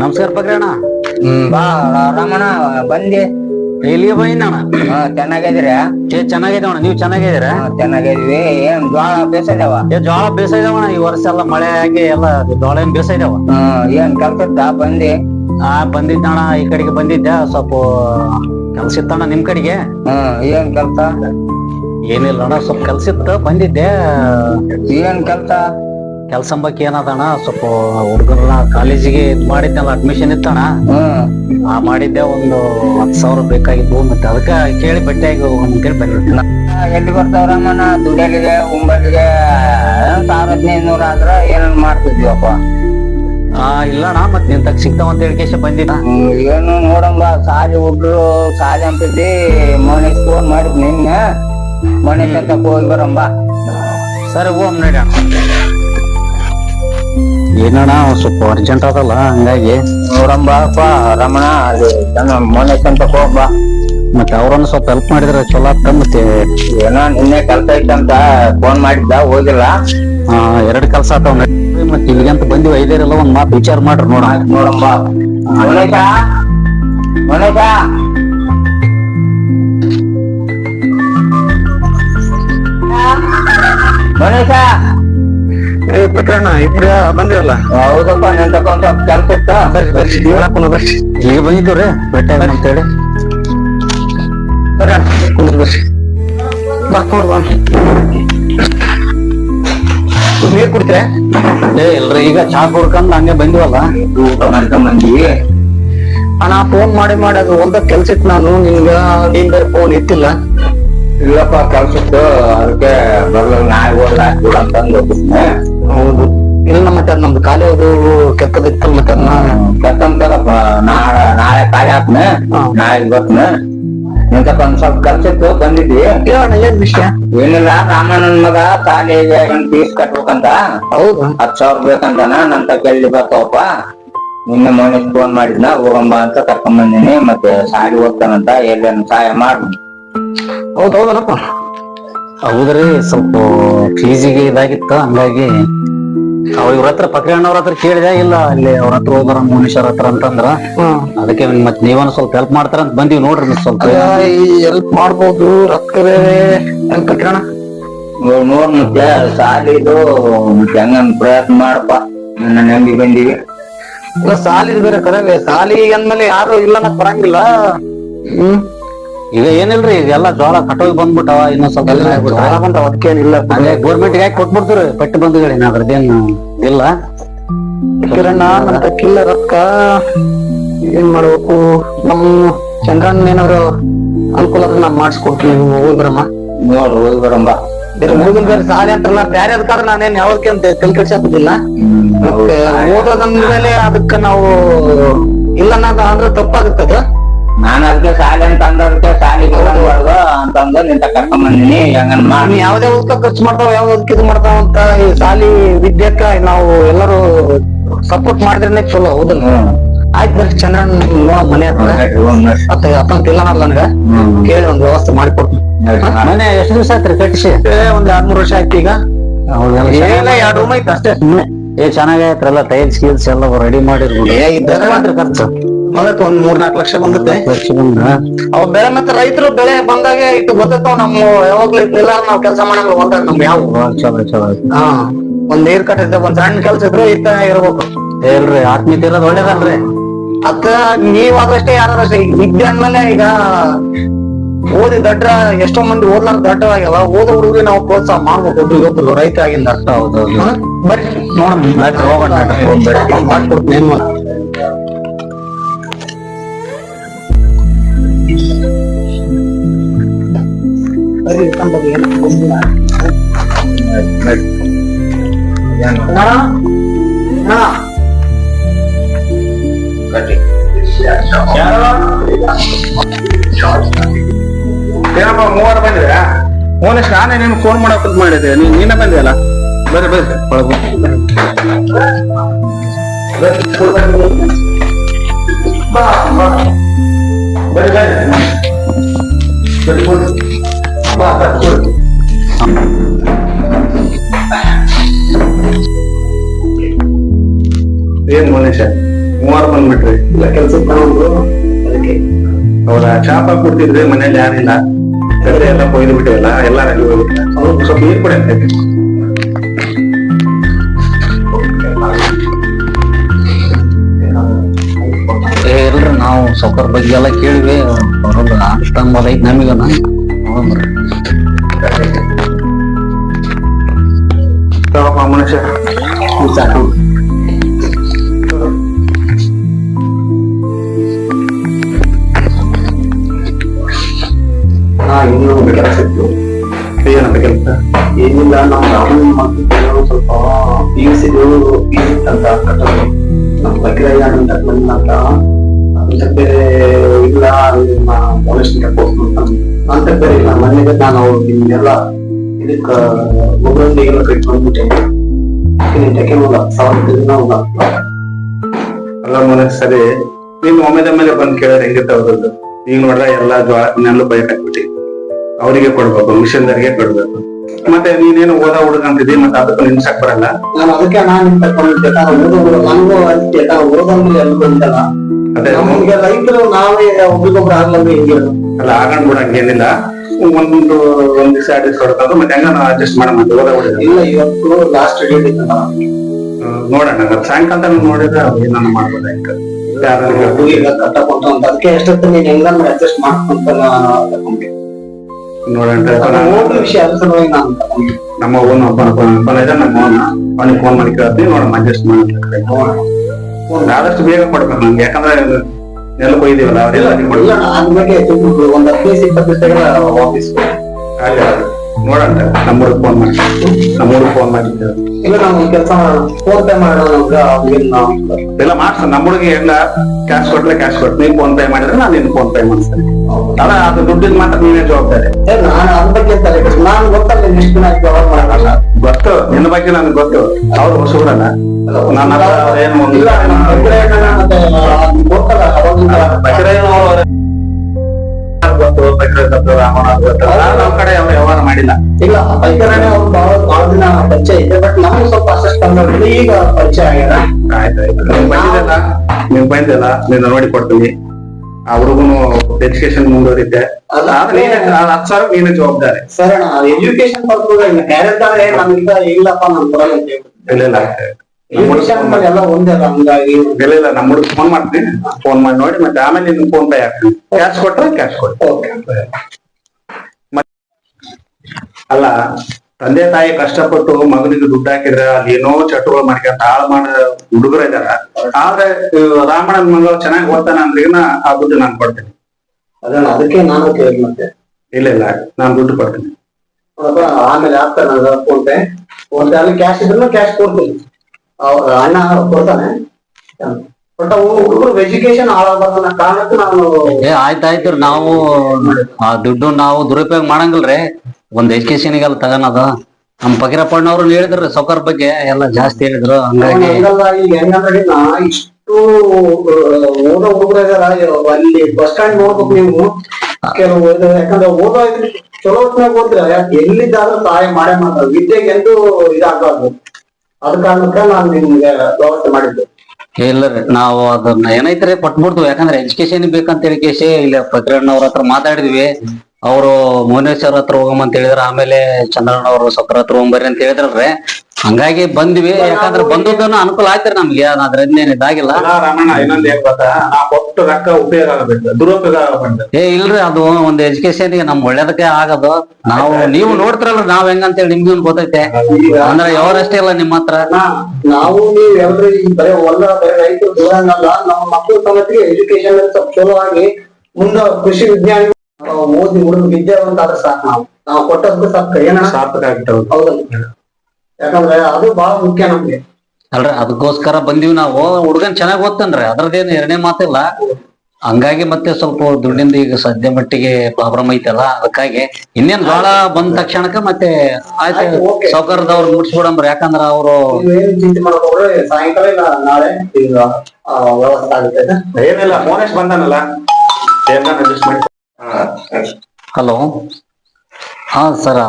ನಮಸ್ಕಾರ ಪಕ್ರಣ್ಣ ಹ್ಮ್. ಬಾ ರಾಮಣ್ಣ ಬಂದಿ. ಇಲ್ಲಿಗೆ ಬಂದಿದ್ದಣ್ಣ ಹಾ ಚೆನ್ನಾಗಿದ್ದೀರ? ಏ ಚೆನ್ನಾಗಿದೆ ಅಣ್ಣ. ನೀವು ಚೆನ್ನಾಗಿದ್ದೀರ? ಚೆನ್ನಾಗಿದ್ವಿ ಏನ್ ಜ್ವಾಳ ಬೇಸಾಯ್ದವ ಏ ಜೋಳ ಬೇಸ ಇದಾವಣ ಈ ವರ್ಷ ಎಲ್ಲ ಮಳೆ ಆಗಿ ಎಲ್ಲ ಜೋಳ ಏನ್ ಬೇಸಾಯ್ದವ ಏನ್ ಕಲ್ತದ ಬಂದಿ. ಆ ಬಂದಿದ್ದಣ್ಣ ಈ ಕಡೆಗೆ ಬಂದಿದ್ದೆ. ಸ್ವಲ್ಪ ಕೆಲ್ಸ ಇತ್ತಣ್ಣ ನಿಮ್ ಕಡೆಗೆ. ಹ್ಮ್ ಏನ್ ಕಲ್ತ? ಏನಿಲ್ಲ ಅಣ್ಣ. ಸ್ವಲ್ಪ ಕೆಲ್ಸ ಇತ್ತು ಬಂದಿದ್ದೆ. ಏನ್ ಕೆಲ್ಸ ಕೆಲ್ಸ ಬಗ್ಗೆ ಏನದಣ್ಣ? ಸ್ವಲ್ಪ ಹುಡುಗರನ್ನ ಕಾಲೇಜಿಗೆ ಇದ್ ಮಾಡಿದ್ದೆಲ್ಲ ಅಡ್ಮಿಷನ್ ಇತ್ತಣ್ಣ. ಹ್ಮ್ ಆ ಮಾಡಿದ್ದೆ ಒಂದು ಹತ್ತು ಸಾವಿರ ಬೇಕಾಗಿದ್ದು ಮತ್ತೆ ಅದಕ್ಕೆ ಕೇಳಿ ಬಟ್ಟೆ ಅಂತೇಳಿ ಬಂದಿರ್ತೀನಿ ಎಲ್ಲಿ ಬರ್ತಾವ್ರಮ್ಮನ ದುಡಿಯಲಿಗೆ ಒಂಬತ್ತಿಗೆ ಉಂಬಲಿಗೆ ಸಾವಿರ ಹದಿನೈದು ನೂರ ಆದ್ರ ಏನೇನು ಮಾಡ್ತಿದ್ವಪ್ಪ ಆ ಇಲ್ಲಣ್ಣ ಮತ್ ನಿನ್ ತಗ ಸಿಗ್ತಾವ ಅಂತ ಹೇಳಿ ಕೇಶ ಬಂದಿದ್ದ. ಏನು ನೋಡಂಬ ಸಾಲಿ ಹುಡ್ರು ಸಾಲಿ ಅಂತಿದ್ದಿ ಮನೆ ಫೋನ್ ಮಾಡಿದ್ ನಿನ್ನೆ. ಮನೆ ಅಂತ ಹೋಗಿ ಬರಂಬ ಸರಿ ಹೋಮ್ ನಡಿ ಏನಣ್ಣ ಸ್ವಲ್ಪ ಅರ್ಜೆಂಟ್ ಅದಲ್ಲ ಹಂಗಾಗಿ. ನೋಡಂಬಪ್ಪ ರಮಣ ಅಲ್ಲಿ ಜನ ಮನೆ ತನಕ ಹೋಗ್ಬ ಮತ್ತೆ ಅವ್ರನ್ನ ಸ್ವಲ್ಪ ಹೆಲ್ಪ್ ಮಾಡಿದ್ರೆ ಚಲೋ ಆಗ್ತ ಮತ್ತೆ ಏನೋ ನಿನ್ನೆ ಕೆಲ್ಸ ಐತಂತ ಫೋನ್ ಮಾಡಿದ್ದ ಹೋಗಿಲ್ಲ. ಎರಡ್ ಕೆಲ್ಸ ಆತಾವ ಮತ್ತೆ ಇಲ್ಲಿಗಂತ ಬಂದಿ ಐದೇರೆಲ್ಲ ಒಂದ್ ಮಾತು ವಿಚಾರ ಮಾಡ್ರಿ ನೋಡ ನೋಡಂಬ. ಗಣೇಶ ಏ ಪ್ರಕರಣ ಇಬ್ರ ಬಂದಿರಲ್ಲ? ಹೌದಪ್ಪ ಇಲ್ಲಿಗೆ ಬಂದಿದ್ದೀವ್ರಿ ಬೆಟ್ಟ ಅಂತ ಹೇಳಿ. ನೀರ್ ಕುಡಿತ್ರೆ? ಏ ಇಲ್ರಿ ಈಗ ಚಾ ಕುಡ್ಕಂದ್ ಹಂಗೆ ಬಂದಿವಲ್ಲ? ಊಟ ಮಾಡ್ಕೊಂಡ್ ಬಂದಿ. ಅಣ್ಣ ಫೋನ್ ಮಾಡಿ ಮಾಡಿ ಅದು ಒಂದ ಕೆಲ್ಸ ಇತ್ತು ನಾನು ನಿನ್ಗ ನೀನ್ ಬೇರೆ ಫೋನ್ ಇತ್ತಿಲ್ಲ. ಇಲ್ಲಪ್ಪ ಕೆಲ್ಸಿತ್ತು ಅದಕ್ಕೆ ಬರ್ಲ ನಾಯಿ ಬಿಡ ಅಂತಂದು ಹೌದು. ಇಲ್ಲ ಅದ್ ನಮ್ದು ಕೆತ್ತದಿತ್ತಲ್ಲ ಮತ್ತೆ ಅದನ್ನ ಕೆತ್ತಂತಾರಪ್ಪ ನಾಳೆ ನಾಳೆ ಕಾಯಿ ಹಾಕ್ನ ಹಾ. ನಾಳೆ ಬರ್ತ್ನ ನಿಂತಪ್ಪ ಒಂದ್ ಸ್ವಲ್ಪ ಖರ್ಚಿತ್ತು ಬಂದಿದ್ವಿ ಏನ್ ವಿಷಯ? ಏನಿಲ್ಲ ರಾಮಣ್ಣನ ಮಗ ಶಾಲೆಗೆ ಫೀಸ್ ಕಟ್ಬೇಕಂತ. ಹೌದು. ಹತ್ ಸಾವಿರ ಬೇಕಂತಾನ ನಂತ ಕೇಳಿ ಬರ್ತಾವಪ್ಪ. ನಿನ್ನೆ ಮೊನ್ನೆ ಫೋನ್ ಮಾಡಿದ್ನ ಹೋಗಂಬ ಅಂತ ಕರ್ಕೊಂಡ್ ಬಂದಿನಿ ಮತ್ತೆ ಸಾರಿ ಹೋಗ್ತಾನಂತ ಎಲ್ಲೇನು ಸಹಾಯ ಮಾಡ್. ಹೌದು ಹೌದನಪ್ಪ. ಹೌದ್ರಿ ಸ್ವಲ್ಪ ಫೀಸಿಗೆ ಇದಾಗಿತ್ತ ಹಂಗಾಗಿ ಅವ್ ಇವ್ರ ಹತ್ರ ಪಕ್ರಣ್ಣವ್ರ ಹತ್ರ ಕೇಳಿದೆ ಇಲ್ಲ ಅಲ್ಲಿ ಅವ್ರ ಹತ್ರ ಹೋಗ್ಬಾರ ಮುನೀಶ್ವರ ಹತ್ರ ಅಂತಂದ್ರ. ಅದಕ್ಕೆ ಮತ್ ನೀವನ್ ಸ್ವಲ್ಪ ಹೆಲ್ಪ್ ಮಾಡ್ತಾರ ಅಂತ ಬಂದಿವಿ ನೋಡ್ರಿ ಮಿಸ್ ಸ್ವಲ್ಪ. ಹೆಲ್ಪ್ ಮಾಡ್ಬೋದು ರೊಕ್ಕ ಹೆಂಗ್ ಪಕ್ರಣ್ಣ ನೋಡ್ ನೋಡ್ ಮತ್ತೆ ಸಾಲಿದು ಮತ್ತೆ ಹೆಂಗನ್ ಪ್ರಯತ್ನ ಮಾಡಪ್ಪ. ನನ್ನ ಹೆಂಗಿ ಬಂದಿವಿ. ಸಾಲಿದ್ ಬೇರೆ ಕರೆ ಸಾಲಿ ಅಂದ್ಮೇಲೆ ಯಾರು ಇಲ್ಲ ಅನ್ನಕ್ ಬರಂಗಿಲ್ಲ ಹ್ಮ್. ಈಗ ಏನಿಲ್ರಿ ಇದೆಲ್ಲ ಜೋಳ ಕಟ್ಟೋಗಿ ಬಂದ್ಬಿಟ್ಟವ ಇನ್ನೊಂದ್ ಸ್ವಲ್ಪ ಜೋಳ ಬಂದ ಅದಕ್ಕೇನಿಲ್ಲ ಅದೇ ಗೋರ್ಮೆಂಟ್ ಯಾಕೆ ಕೊಟ್ಬಿಡ್ತೀರಿ? ಪಟ್ಟಿ ಬಂಧುಗಳೇನ ಅದ್ರದ್ದೇನು ಇಲ್ಲ? ಕಿರಣ್ಣ ನಮ್ ತಕ್ಕಿಲ್ಲ ರೊಕ್ಕ ಏನ್ ಮಾಡ್ಬೇಕು? ನಮ್ ಚಂದ್ರಣ್ಣ ಏನಾದ್ರು ಅನುಕೂಲ ಆದ್ರೆ ನಾನ್ ಮಾಡಿಸ್ಕೊಡ್ತೀನಿ ಹೋಗಿ ಬರಮ್ಮ. ನೋಡ್ರಿ ಹೋಗಿ ಬರಂಬ ಬೇರೆ ಮುಗಿದ ಬೇರೆ ಸಾಲಿ ಅಂತಾರಲ್ಲ ಬೇರೆ ಅದಕ್ಕಾದ್ರೆ ನಾನೇನ್ ಯಾವ್ದಕ್ಕೆ ಅಂತ ತಲೆ ಕೆಡ್ಸಾಕೋದಿಲ್ಲ ಮತ್ತೆ ಓದೋದಂದ್ಮೇಲೆ ಅದಕ್ಕ ನಾವು ಇಲ್ಲ ಅನ್ನೋದು ಅಂದ್ರೆ ತಪ್ಪಾಗುತ್ತದ ನಾನು ಅದಕ್ಕೆ ಶಾಲೆ ಅಂತ ಅಂದದಕ್ಕೆ ಸಾಲಿಗೆ ಹೋಗ್ಬಾರ್ದು ಅಂತಂದು ನಿಂತ ಕರ್ಕೊಂಡ್ ಬಂದಿನಿ ಹೆಂಗನ್ ಮಾಡಿ ಯಾವ್ದೇ ಓದ್ಕ ಖರ್ಚು ಮಾಡ್ತಾವ ಯಾವ ಓದ್ಕ ಇದು ಮಾಡ್ತಾವ ಅಂತ ಈ ಶಾಲಿ ವಿದ್ಯಕ್ಕ ನಾವು ಎಲ್ಲರೂ ಸಪೋರ್ಟ್ ಮಾಡಿದ್ರೆ ಚಲೋ ಹೌದಲ್ಲ ಆಯ್ತು ಬರ್ರಿ ಚಂದ್ರನ್ ನೋಡ ಮನೆ ಹತ್ರ. ಅತ್ತ ಅಪ್ಪಂತ ಇಲ್ಲ ನನಗ. ಕೇಳಿ ಒಂದ್ ವ್ಯವಸ್ಥೆ ಮಾಡಿಕೊಡ್ತೀನಿ. ಮನೆ ಎಷ್ಟು ದಿವಸ ಆಯ್ತ್ರಿ ಕಟ್ಟಿಸಿ? ಒಂದ್ ಎರಡ್ ಮೂರ್ ವರ್ಷ ಆಯ್ತು ಈಗ. ಏನಿಲ್ಲ ಎರಡ್ ರೂಮ್ ಐತೆ ಅಷ್ಟೇ. ಏ ಏ ಚೆನ್ನಾಗೈತ್ರಲ್ಲ ಟೈಲ್ಸ್ ಗೀಲ್ಸ್ ಎಲ್ಲ ರೆಡಿ ಮಾಡಿರ್ಬೋದು. ಖರ್ಚು? ಮೊದಲು ಒಂದ್ ಮೂರ್ ನಾಲ್ಕು ಲಕ್ಷ ಬಂದತ್ತೆ ಲಕ್ಷ ಬಂದ? ಅವ್ ಬೆಳೆ ಮತ್ತೆ ರೈತರು ಬೆಳೆ ಬಂದಾಗ ಇಟ್ಟು ಗೊತ್ತಾವ ನಮ್ಮ ಯಾವಾಗ್ಲೂ ಇಲ್ಲ ನಾವ್ ಕೆಲಸ ಮಾಡಂಗ ಹೋದಾಗ ನಮ್ ಯಾವ. ಚಲೋ ಚಲೋ ಹಾ ಒಂದ್ ನೀರ್ ಕಟ್ಟಿದ್ದ ಒಂದ್ ಸಣ್ಣ ಕೆಲ್ಸ ಇದ್ರೆ ಇತ್ತ ಇರ್ಬೇಕು. ಹೇಳ್ರಿ ಆತ್ಮೀಯತೆ ಇರೋದು ಒಳ್ಳೇದಲ್ರಿ. ಅಕ್ಕ ನೀವ್ ಆದಷ್ಟೇ ಯಾರು ಈಗ ಅಂದ್ಮೇಲೆ ಈಗ ಓದಿ ದಡ್ಡ ಎಷ್ಟೋ ಮಂದಿ ಓದ್ಲಾರ ದಡ್ಡವಾಗ್ಯವ ಓದ ಹುಡುಗಿ ನಾವು ಪ್ರೋತ್ಸಾಹ ಮಾಡ್ಬೇಕು ಒಬ್ರಿಗೆ ಒಬ್ರು ರೈತ ಆಗಿಂದ ಹೌದೌದು. ಬಟ್ ನೋಡೋಣ. ಹೋಗೋಣ ಮಾಡ್ಕೊಡ್ತೀನಿ. ಏನ್ ಮಾಡ್- ಬರ್ರಿ ಕಂಬದಿ ಏನು ಗೊಂದಲ. ಅಣ್ಣ? ಅಣ್ಣ? ಕಟ್ಟಿ ಏನಪ್ಪ ಮೂವರು ಬಂದಿರ ಮೋನೇಶ್ ನಾನೇ ನಿನ್ ಫೋನ್ ಮಾಡಕ್ ಮಾಡಿದೆ ನೀನ್ ನೀನೇ ಬಂದಿಯಲ್ಲ ಬರ್ರಿ ಬರ್ರಿ ಒಳಗೆ ಬಾ, ಬಾ. ಬರ್ರಿ ಬರ್ರಿ ಬರ್ರಿ ಕೂಡ್ರಿ. ಬಾ, ಬಾ, ಕೂಡು. ಏನ್ ಮನುಷ್ಯ ಮೂವರು ಬಂದ್ಬಿಟ್ರಿ. ಇಲ್ಲ ಕೆಲ್ಸಕ್ಕೆ ತಗೊಂಡು ಅದಕ್ಕೆ. ಹೌದಾ? ಚಾಪ ಕೊಡ್ತಿದ್ರೆ? ಮನೇಲಿ ಯಾರಿಲ್ಲ? ಗದ್ದೆ ಎಲ್ಲ ಕೊಯ್ದು ಬಿಟ್ಟಿವಲ್ಲ ಎಲ್ಲ ಅಲ್ಲಿ ಹೋಗ್ಬಿಟ್ಟ ಸ್ವಲ್ಪ ನೀರ್ ಕೊಡಿ ಅಂತ ನಾವು ಸೌಕರ್ ಬಗ್ಗೆ ಎಲ್ಲ ಕೇಳಿವಿ. ಬರೋಲ್ಲ ಅಷ್ಟಂಬಲ್ ಐತಿ ನಮಗನ ನೋಡಂಬ್ರಿ ತಗೋಪ್ಪ ಮನುಷ್ಯ ಸಾಕು ಹಾ ಇನ್ನು ಕೆಲಸ ಇತ್ತು ಏನಂತ ಕೆಲಸ ಏನಿಲ್ಲ ನಾವು ರಾಮನ್ ಮಾಡ್ತಿದ್ದೇವೆ ಸ್ವಲ್ಪ ಪಿ ಯು ಸಿ ಪಿ ಅಂತ ಕಟ್ಟೋದು ನಮ್ಮ ಬಗ್ಗೆ ಅಂತ ಬಂದಂತ ಅಂತ ಬೇರೆ ಇಲ್ಲ ಪೊಲೀಸ್ನಿಗೆ ಪೋಸ್ಟ್ ಅಂತ ಬೇರೆ ಇಲ್ಲ ಮನೆಗೆ ನಾನು ನಿಮ್ಗೆಲ್ಲ ಇದಕ್ಕ ಒಬ್ಬರೊಂದಿಗೆ ಕಟ್ಕೊಂಡ್ಬಿಟ್ಟೆ. ಬಂದ್ಬಿಟ್ಟೆ ಸಾವಿರದ ನಾವು ಅಲ್ಲ ಮನೆ ಸರಿ. ನಿಮ್ ಒಮ್ಮೆದ ಮೇಲೆ ಬಂದ್ ಕೇಳೋರ್ ಹೆಂಗಿತ್ತ ಅವ್ರದ್ದು ಈಗ ನೋಡ್ರ ಎಲ್ಲಾ ಜ್ವಾಲ ಬೈಕ್ ಹಾಕ್ಬಿಟ್ಟಿ ಅವರಿಗೆ ಕೊಡ್ಬೇಕು ಮಿಷನ್ದರಿಗೆ ಕೊಡ್ಬೇಕು. ಮತ್ತೆ ನೀನೇನು ಓದಾ ಹುಡುಗ ಅಂತಿದ್ದಿ ಮತ್ತೆ ಅದಕ್ಕೆ ನಿನ್ಸಕ್ ಬರಲ್ಲ? ನಾನು ಅದಕ್ಕೆ ನಾನು ತಕೊಂಡಿದ್ದೆ ನನಗೂ ಅಷ್ಟೇ ಓದೋ ಓದೋದ್ಮೇಲೆ ಎಲ್ಲ ಬಂದಲ್ಲ ನಮಗೆ ರೈತರು ನಾವೇ ಒಬ್ರಿಗೊಬ್ರು ಆಗ್ಲಂದ್ರೆ ಹಿಂಗೆ ಅಲ್ಲ ಆಗಂಡ್ ಕೂಡ ಹಂಗೇನಿಲ್ಲ ಒಂದು ಒಂದ್ ದಿವಸ ಎರಡು ದಿವಸ ಮತ್ತೆ ಹೆಂಗ ಅಡ್ಜಸ್ಟ್ ಮಾಡೋಣ ಅಂತ ಇಲ್ಲ ಇವತ್ತು ಲಾಸ್ಟ್ ಡೇಟ್ ಇತ್ತು ನೋಡೋಣ. ಸಾಯಂಕಾಲ ತನಕ ನೋಡಿದ್ರೆ ಏನಾನ ಮಾಡ್ಬೋದಾಯ್ತು ಅದಕ್ಕೆ ಎಷ್ಟೊತ್ತು ನೀನ್ ಹೆಂಗಂದ್ರೆ ಅಡ್ಜಸ್ಟ್ ಮಾಡ್ಕೊಂತ ನೋಡೋಣ ವಿಷಯ ಅದ್ರ ಸಲುವಾಗಿ ನಾನು ನಮ್ಮ ಓನ್ ಒಬ್ಬನ ಇದೆ ನಮ್ಮ ಓನ್ ಅವನಿಗೆ ಫೋನ್ ಮಾಡಿ ಕೇಳ್ತೀನಿ ನೋಡೋಣ ಅಡ್ಜಸ್ಟ್ ಮಾಡೋಣ ಆದಷ್ಟು ಬೇಗ ಕೊಡ್ಬೇಕು ನಮ್ಗೆ. ಯಾಕಂದ್ರೆ ನೆಲ ಕೊಯ್ದೀವಲ್ಲ ಅವರೆಲ್ಲ ಇಲ್ಲ ಒಂದು ಹದಿನೈದು ಇಪ್ಪತ್ತು ದಿವಸ ವಾಪಸ್ ಹಾಗೆ ನೋಡೋಣ ನಮ್ಮೂರಿಗೆ ಫೋನ್ ಮಾಡಿ. ನಮ್ಮೂರ್ ಫೋನ್ ಮಾಡಿದ್ದೆ ಇಲ್ಲ ನಾವು ಕೆಲಸ ಫೋನ್ ಪೇ ಮಾಡೋಣ ಎಲ್ಲ ಮಾಡ್ಸ. ನಮ್ಮೂರಿಗೆ ಎಲ್ಲ ಕ್ಯಾಶ್ ಕೊಟ್ರೆ ಕ್ಯಾಶ್ ಕೊಟ್ಟು. ನೀನ್ ಫೋನ್ ಪೇ ಮಾಡಿದ್ರೆ ನಾನು ನಿನ್ ಫೋನ್ ಪೇ ಮಾಡ್ತೇನೆ ಅದ ಅದು ದುಡ್ಡಿನ ಮಾತ್ರ ನೀವೇ ಜವಾಬ್ದಾರಿ. ಏ, ನಾನು ಅದ್ರ ಬಗ್ಗೆ ತಲೆ. ನಾನು ಗೊತ್ತಲ್ಲ ನೀನ್ ಎಷ್ಟು ದಿನ ಅವಾಗ ಮಾಡಲ್ಲ ಗೊತ್ತು. ನಿನ್ನ ಬಗ್ಗೆ ನನಗೆ ಗೊತ್ತು. ಅವ್ರು ಹೊಸಬ್ರಲ್ಲ ನನ್ನ ಹತ್ರ ಏನು ಬಕ್ರೇನ ಗೊತ್ತು ರಾಮಣ್ಣ ಗೊತ್ತು ನಾನು ಕಡೆ ಯಾವ ವ್ಯವಹಾರ ಮಾಡಿಲ್ಲ. ಇಲ್ಲ ಬೈಕರನೇ ಅವ್ರು ಬಹಳ ಬಹಳ ದಿನ ಪರಿಚಯ ಇದೆ ಬಟ್ ನಮ್ಗೆ ಸ್ವಲ್ಪ ಈಗ ಪರಿಚಯ ಆಯ್ತಾಯ್ತು ಬಂದಿದ್ದಲ್ಲ ನೀನ್ ಬಂದಿಲ್ಲ ನೀನು ನೋಡಿ ಕೊಡ್ತೀನಿ. ಆ ಹುಡುಗನು ಎಜುಕೇಶನ್ ಮುಂದುವರಿದ್ದೆ ನೀನು ಆದ್ರೆ ನೀನೇ ಹತ್ತು ಸಾವಿರ ನೀನೇ ಜವಾಬ್ದಾರಿ. ಸರ್ ಎಜುಕೇಶನ್ ಪರ್ಪಸ್ ಕ್ಯಾರೆಕ್ಟರ್ ನಮ್ಗಿಂತ ಇಲ್ಲಪ್ಪ ನಾನು ಇಲ್ಲ ಇಲ್ಲ. ಎಲ್ಲ ಒಂದೇ ಅಲ್ಲ ಹಂಗಾಗಿ. ಇಲ್ಲ ಇಲ್ಲ ನಮ್ಮ ಹುಡುಗ ಫೋನ್ ಮಾಡ್ತೀನಿ. ಫೋನ್ ಮಾಡಿ ನೋಡಿ ಮತ್ತೆ ಆಮೇಲೆ ನಿನ್ ಫೋನ್ ಪೇ ಹಾಕ್ತೀನಿ ಕ್ಯಾಶ್ ಕೊಟ್ರೆ ಕ್ಯಾಶ್ ಕೊಟ್ಟು ಅಲ್ಲ ತಂದೆ ತಾಯಿ ಕಷ್ಟಪಟ್ಟು ಮಗನಿಗೆ ದುಡ್ಡು ಹಾಕಿದ್ರೆ ಅಲ್ಲಿ ಏನೋ ಚಟುವ ಮಾಡ್ಕೊಂಡು ಹಾಳು ಮಾಡ ಹುಡುಗರ ಇದಾರ. ಆದ್ರೆ ರಾಮಣ್ಣನ ಮಗ ಚೆನ್ನಾಗಿ ಓದ್ತಾನ ಅಂದ್ರೆ ಆ ದುಡ್ಡು ನಾನು ಕೊಡ್ತೀನಿ. ಅದನ್ನ ಅದಕ್ಕೆ ನಾನು ಕೇಳಿ ಮತ್ತೆ. ಇಲ್ಲ ಇಲ್ಲ ನಾನು ದುಡ್ಡು ಕೊಡ್ತೀನಿ. ಆಮೇಲೆ ಆಗ್ತಾನೆ ಫೋನ್ ಪೇ ಫೋನ್ ಪೇ ಅಲ್ಲಿ ಕ್ಯಾಶ್ ಇದ್ರು ಕ್ಯಾಶ್ ಕೊಡ್ತೀನಿ. ಅಣ್ಣ ಕೊಡ್ತಾನೆ. ಬಟ್ ಹುಡುಗರು ಎಜುಕೇಶನ್ ಹಾಳಾಗಬಾರ್ದು ಅನ್ನೋ ಕಾರಣಕ್ಕೆ ನಾನು ಏ ಆಯ್ತಾಯ್ತು ನಾವು ಆ ದುಡ್ಡು ನಾವು ದುರುಪಯೋಗ ಮಾಡಂಗಿಲ್ರಿ. ಒಂದ್ ಎಜುಕೇಶನ್ಗೆಲ್ಲ ತಗೋಣದ ನಮ್ ಫಕೀರಪ್ಪಣ್ಣವ್ರು ಹೇಳಿದ್ರು ಸೌಕರ್ ಬಗ್ಗೆ ಎಲ್ಲ ಜಾಸ್ತಿ ಹೇಳಿದ್ರು ಹಂಗಾಗಿ ಹಂಗಲ್ಲ ಈಗ ಹೆಂಗಂದ್ರೆ ನಾ ಇಷ್ಟು ಓದೋ ಹುಡುಗರು ಇದಾರ ಅಲ್ಲಿ ಬಸ್ ಸ್ಟ್ಯಾಂಡ್ ನೋಡ್ಬೇಕು ನೀವು. ಕೆಲವು ಇದು ಯಾಕಂದ್ರೆ ಓದೋ ಇದ್ರಲ್ಲಿ ಚಲೋ ಹೊತ್ನಾಗ ಹೋದ್ರೆ ಎಲ್ಲಿದ್ದಾದ್ರೂ ಸಹಾಯ ಮಾಡೇ ಮಾಡ್ತಾರೆ. ವಿದ್ಯೆಗೆ ಎಂದು ಇದಾಗಬಾರ್ದು. ಇಲ್ಲರಿ, ನಾವು ಅದನ್ನ ಏನೈತ್ರಿ ಪಟ್ಬಿಡ್ತೀವಿ. ಯಾಕಂದ್ರೆ ಎಜುಕೇಶನ್ ಬೇಕಂತ ಹೇಳಿ ಕೇಸಿ ಇಲ್ಲಿ ಅವ್ರ ಹತ್ರ ಮಾತಾಡಿದ್ವಿ. ಅವರು ಮೌನೇಶ್ವರ ಹತ್ರ ಹೋಗಮ್ ಅಂತ ಹೇಳಿದ್ರ. ಆಮೇಲೆ ಚಂದ್ರಣ್ಣ ಅವ್ರ ಸಕ್ರ ಹತ್ರ ಹೋಗ್ಬರ್ರಿ ಅಂತ ಹೇಳಿದ್ರಲ್ರಿ. ಹಂಗಾಗಿ ಬಂದ್ವಿ. ಯಾಕಂದ್ರೆ ಬಂದದ್ದನ್ನು ಅನುಕೂಲ ಆಯ್ತ್ರಿ ನಮ್ಗೆ. ಅದ್ರಿಂದ ಏನ್ ಇದಾಗಿಲ್ಲ. ರಾಮಣ್ಣ ಇನ್ನೊಂದ್ ಏನ್ ಗೊತ್ತಾ? ನಾ ಕೊಟ್ಟು ರೊಕ್ಕ ಉಪಯೋಗ ಆಗಬೇಕು. ದುರುಪಯೋಗ ಆಗಬಾರ್ದು. ಏ ಇಲ್ರಿ ಅದು ಒಂದ್ ಎಜುಕೇಶನ್ಗೆ ನಮ್ ಒಳ್ಳೇದಕ್ಕೆ ಆಗದು. ನಾವು ನೀವು ನೋಡ್ತಿರಲ್ಲ ನಾವ್ ಹೆಂಗಂತೇಳಿ ನಿಮ್ಗೆ ಒಂದ್ ಗೊತ್ತೈತೆ. ಅಂದ್ರೆ ಯಾವರಷ್ಟೇ ಇಲ್ಲ ನಿಮ್ಮ ಹತ್ರ. ನಾವು ನೀವು ಎಲ್ರಿ ಬರೀ ಹೊಲ ಬರೀ ರೈತರು ದೂರಂಗಲ್ಲ ನಮ್ಮ ಮಕ್ಕಳು ಸಮೇತಿಗೆ ಎಜುಕೇಶನ್ ಸ್ವಲ್ಪ ಚಲೋ ಆಗಿ ಮುಂದ ಕೃಷಿ ವಿಜ್ಞಾನಿ ಓದಿ ಹುಡುಗ ವಿದ್ಯಾವಂತ ಆದ್ರೆ ಸಾಕು ನಾವು. ನಾವು ಕೊಟ್ಟದ್ದು ಸಾಕು ಏನ ಸಾರ್ಥಕ ಆಗಿತ್ತು ಹೌದಲ್ಲ ಯಾಕಂದ್ರೆ ಅದು ಬಹಳ ಮುಖ್ಯ ನಮ್ಗೆ. ಅಲ್ರಿ ಅದಕ್ಕೋಸ್ಕರ ಬಂದಿವಿ ನಾವು. ಹುಡುಗನ್ ಚೆನ್ನಾಗಿ ಓದ್ತಾನ್ರಿ ಅದ್ರದ್ದೇನು ಎರಡನೇ ಮಾತಿಲ್ಲ. ಹಂಗಾಗಿ ಮತ್ತೆ ಸ್ವಲ್ಪ ದುಡ್ಡಿಂದ ಈಗ ಸದ್ಯ ಮಟ್ಟಿಗೆ ಪ್ರಾಬ್ಲಮ್ ಐತಲ್ಲ ಅದಕ್ಕಾಗಿ ಇನ್ನೇನ್ ಬಾಳ ಬಂದ ತಕ್ಷಣಕ್ಕೆ ಮತ್ತೆ ಆಯ್ತು okay. ಸೌಕರ್ಯದವ್ರು ಮುಟ್ಸ್ಬಿಡಂಬ್ರಿ ಯಾಕಂದ್ರ ಅವರು ನೀವೇನು ಚಿಂತೆ ಸಾಯಂಕಾಲ ಇಲ್ಲ ನಾಳೆ ಈಗ ಆ, ವ್ಯವಸ್ಥೆ ಆಗುತ್ತೆ. ಆಯ್ತಾ? ಏನಿಲ್ಲ ಮೋನೇಶ್ ಬಂದಾನಲ್ಲ? ಏನ ಅಡ್ಜಸ್ಟ್ ಮಾಡಿ ಹಾ, ಹಲೋ ಹಾ ಸರ್,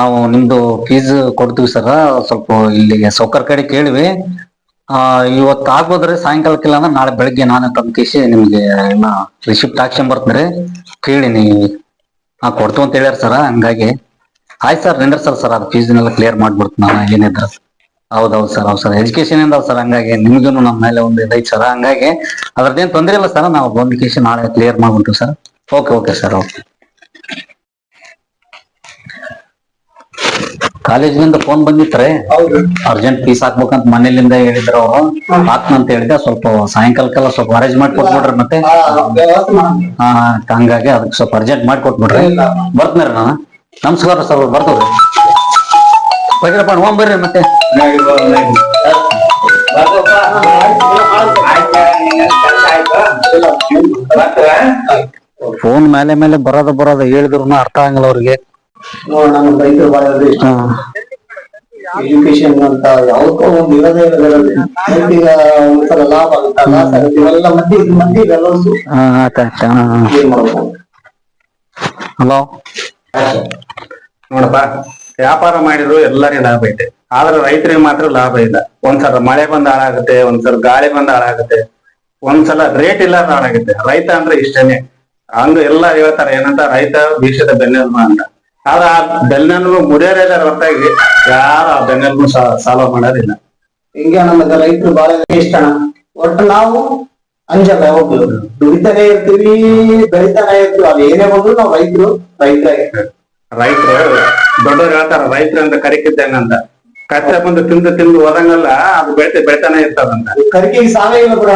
ನಾವು ನಿಮ್ದು ಫೀಸ್ ಕೊಡ್ತೀವಿ ಸರ್, ಸ್ವಲ್ಪ ಇಲ್ಲಿ ಸೌಕರ್ ಕಡೆ ಕೇಳಿವಿ. ಇವತ್ತು ಆಗ್ಬೋದ್ರಿ ಸಾಯಂಕಾಲಕ್ಕಿಲ್ಲ ಅಂದ್ರೆ ನಾಳೆ ಬೆಳಗ್ಗೆ ನಾನು ಕೇಸಿ ನಿಮ್ಗೆ ಎಲ್ಲ ರಿಸಿಪ್ಟ್ ಹಾಕ್ಸ್ಕೊಂಡ್ ಬರ್ತೀನಿ ಕೇಳಿ ಹಾ ಕೊಡ್ತು ಅಂತ ಹೇಳ್ಯಾರ ಸರ್, ಹಂಗಾಗಿ. ಆಯ್ತು ಸರ್, ನಿಂದ್ರ ಸರ್ ಸರ್, ಅದು ಫೀಸ್ನೆಲ್ಲ ಕ್ಲಿಯರ್ ಮಾಡ್ಬಿಡ್ತೀನಿ ನಾನು, ಏನಿದ್ರ. ಹೌದೌದು ಸರ್, ಹೌದು ಸರ್ ಎಜುಕೇಶನ್ ಇಂದ ಸರ್, ಹಂಗಾಗಿ ನಿಮ್ಗೂ ನಮ್ಮ ಮೇಲೆ ಒಂದು ಇದೈತೆ ಸರ್, ಹಂಗಾಗಿ. ಅದ್ರದ್ದೇನು ತೊಂದರೆ ಇಲ್ಲ ಸರ್, ನಾವು ಬಂದು ಕೇಸಿ ನಾಳೆ clear ಮಾಡ್ಬಿಡ್ತೀವಿ sir. Okay okay sir okay ಕಾಲೇಜಿನಿಂದ ಫೋನ್ ಬಂದಿತ್ರೆ ಹೌದು. ಅರ್ಜೆಂಟ್ ಫೀಸ್ ಹಾಕ್ಬೇಕಂತ ಮನೇಲಿಂದ ಹೇಳಿದ್ರು ಅವರು. ಅಂತ ಹೇಳಿದೆ ಸ್ವಲ್ಪ ಸಾಯಂಕಾಲಕ್ಕೆಲ್ಲ ಸ್ವಲ್ಪ ಅರೇಂಜ್ ಮಾಡಿ ಕೊಟ್ಬಿಡ್ರಿ ಮತ್ತೆ. ವ್ಯವಸ್ಥೆ ಮಾಡೋಣ. ಹಾ ಹಂಗಾಗಿ ಅದಕ್ಕೆ ಸ್ವಲ್ಪ ಅರ್ಜೆಂಟ್ ಮಾಡಿ ಕೊಟ್ಬಿಡ್ರಿ. ಬರ್ತೀನಿ ನಾನು. ನಮಸ್ಕಾರ ಸರ್ ಬರ್ತವ್ರಿ. ಬೈರಪ್ಪ ಹೋಗ್ ಬರ್ರಿ ಮತ್ತೆ. ಫೋನ್ ಮೇಲೆ ಮೇಲೆ ಬರೋದ ಬರೋದ ಹೇಳಿದ್ರು ಅರ್ಥ ಆಗಲ್ಲ ಅವ್ರಿಗೆ. ನಮ್ಮ ರೈತರು ಬಾಳ ಇಷ್ಟ ಎಜುಕೇಶನ್ ಅಂತ ಯಾವ್ದೋ ಒಂದು ಇರೋದೇ ಇರೋದಿಲ್ಲ ಈಗ ಒಂದ್ಸಲ ಲಾಭ ಆಗುತ್ತಾ? ಲಾಸ್ ಆಗುತ್ತೆ ಇವೆಲ್ಲ ಮಧ್ಯೆ ಮಧ್ಯೆ ಏನ್ ಮಾಡ್ಬೇಕು? ಹಲೋ ನೋಡಪ್ಪ ವ್ಯಾಪಾರ ಮಾಡಿದ್ರು ಎಲ್ಲರಿಗೂ ಲಾಭ ಐತೆ. ಆದ್ರೆ ರೈತರಿಗೆ ಮಾತ್ರ ಲಾಭ ಇಲ್ಲ. ಒಂದ್ಸಲ ಮಳೆ ಬಂದ ಹಾಳಾಗುತ್ತೆ ಒಂದ್ಸಲ ಗಾಳಿ ಬಂದ ಹಾಳಾಗುತ್ತೆ ಒಂದ್ಸಲ ರೇಟ್ ಇಲ್ಲ ಹಾಳಾಗುತ್ತೆ. ರೈತ ಅಂದ್ರೆ ಇಷ್ಟನೇ. ಹಂಗ ಎಲ್ಲ ಹೇಳ್ತಾರೆ ಏನಂತ ರೈತ ದೇಶದ ಬೆನ್ನೆಲುಬು ಅಂತ. ಆದ್ರೆ ಆ ಬೆನ್ನೆಲುಬು ಮುರಿಯೋರಿದ್ದಾರೆ ಹೊರತಾಗಿ ಯಾರು ಆ ಬೆಲ್ಲನ್ನು ಸಾಲ್ವ್ ಮಾಡೋದಿಲ್ಲ. ಹಿಂಗೆ ನಮ್ಮದ ರೈತರು ಬಾಳ ಇಷ್ಟ. ಒಟ್ಟು ನಾವು ಅಂಜಲ್ಲ ಯಾವಾಗ್ಲೂ ದುಡಿತಾನೆ ಇರ್ತೀವಿ ಬೆಳಿತಾನೆ ಇರ್ತೀವಿ. ಅದು ಏನೇ ಬಂದ್ರು ನಾವು ರೈತರು ರೈತರಾಗಿ ರೈತರು ದೊಡ್ಡವ್ರು ಹೇಳ್ತಾರ ರೈತರ ಅಂತ ಕರಿಕಿದ್ದೇನೆ ಅಂತ ಕಷ್ಟ ಬಂದು ತಿಂದು ತಿಂದು ಹೋದಂಗಲ್ಲ ಅದು ಬೆಳಿತ ಬೆಳಿತಾನೆ ಇರ್ತದಂತ ಕರಿಕೆಗೆ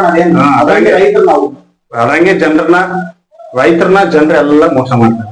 ಅದೇನು? ಹಾ, ಅದಂಗೆ. ರೈತರು ನಾವು. ಅದಂಗೆ ಜನರನ್ನ ರೈತರನ್ನ ಜನರೆಲ್ಲ ಮೋಸ ಮಾಡ್ತಾರೆ.